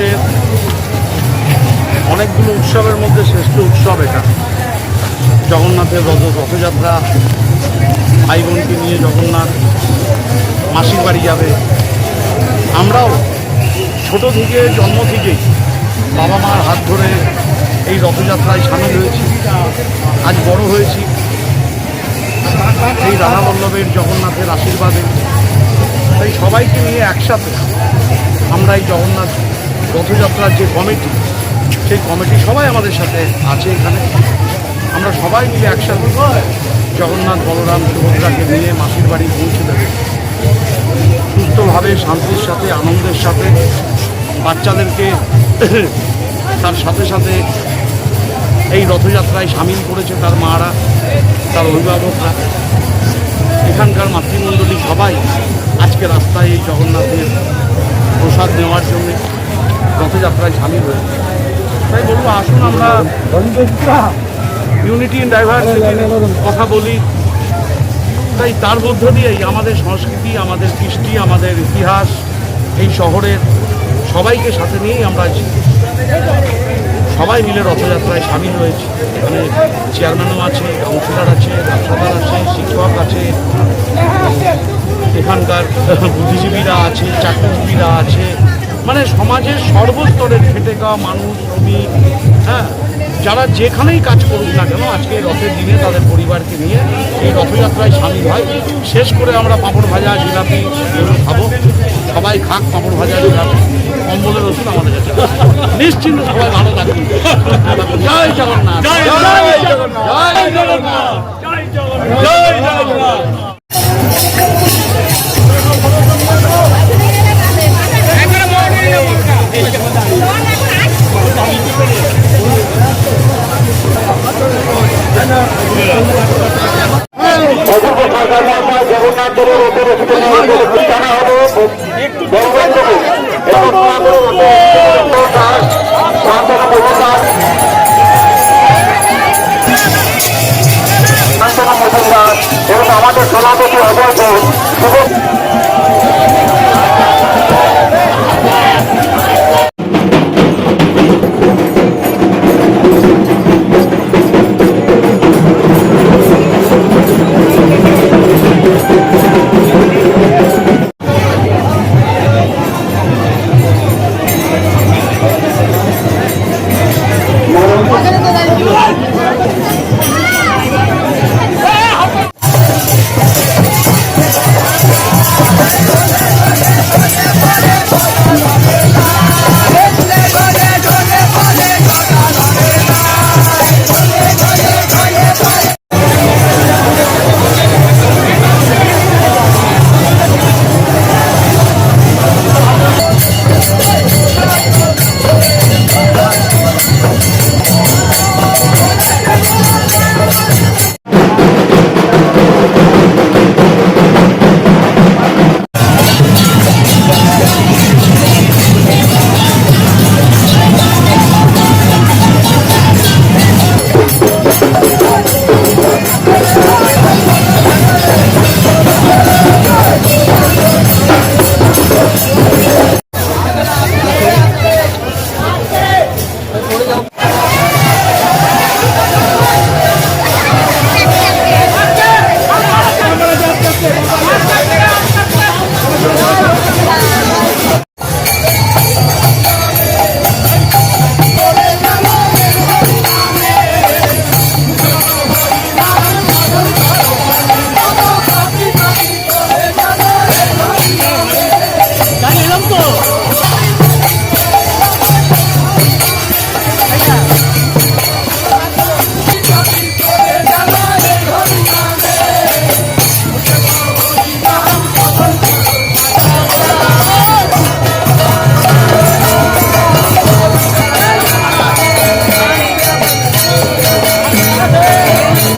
দেশের অনেকগুলো উৎসবের মধ্যে শ্রেষ্ঠ উৎসব এটা। জগন্নাথের রথ রথযাত্রা ভাই বোনকে নিয়ে জগন্নাথ মাসির বাড়ি যাবে। আমরাও ছোট থেকে, জন্ম থেকেই বাবা মার হাত ধরে এই রথযাত্রায় সামিল হয়েছি। আজ বড় হয়েছি। এই রাধা বল্লভের জগন্নাথের আশীর্বাদে। তাই সবাইকে নিয়ে একসাথে আমরা এই জগন্নাথ রথযাত্রার যে কমিটি, সেই কমিটি সবাই আমাদের সাথে আছে এখানে। আমরা সবাই মিলে একসাথে জগন্নাথ, বলরাম, সুভদ্রাকে নিয়ে মাসির বাড়ি পৌঁছে দেবে। সুস্থভাবে, শান্তির সাথে, আনন্দের সাথে, বাচ্চাদেরকে তার সাথে সাথে এই রথযাত্রায় সামিল করেছে তার মারা, তার অভিভাবকরা। এখানকার মাতৃমণ্ডলী সবাই আজকে রাস্তায় এই জগন্নাথের প্রসাদ নেওয়ার জন্য রথযাত্রায় সামিল হয়েছে তাই বলব, আসুন আমরা ইউনিটি ইন ডাইভার্সিটির কথা বলি। তাই তার মধ্য দিয়েই আমাদের সংস্কৃতি, আমাদের কৃষ্টি, আমাদের ইতিহাস, এই শহরের সবাইকে সাথে নিয়েই আমরা সবাই মিলে রথযাত্রায় সামিল হয়েছি। এখানে চেয়ারম্যানও আছে কাউন্সিলর আছে ব্যবসাদার আছে, শিক্ষক আছে, এখানকার বুদ্ধিজীবীরা আছে, চাকরিজীবীরা আছে মানে সমাজের সর্বস্তরের খেটে খাওয়া মানুষ শ্রমিক হ্যাঁ যারা যেখানেই কাজ করুক না কেন আজকে এই রথের দিনে তাদের পরিবারকে নিয়ে এই রথযাত্রায় সামিল হয়। শেষ করে আমরা পাঁপড় ভাজা জিলাপি এগুলো খাব। সবাই খাক পাঁপড় ভাজা জিলাপি কম্বলের ওষুধ আমাদের কাছে। নিশ্চিন্ত সবাই ভালো থাকবে জয় জগন্নাথ। জয় জগন্নাথ। জয় জগন্নাথ। জয় জগন্নাথ। মহাশয় উপরে জানা হবে বঙ্গবন্ধু এবং মহাপুরুষ দাস শান্তনু মজুমদার শান্তনু মজুমদার এবং আমাদের সভাপতি অজয় শুভ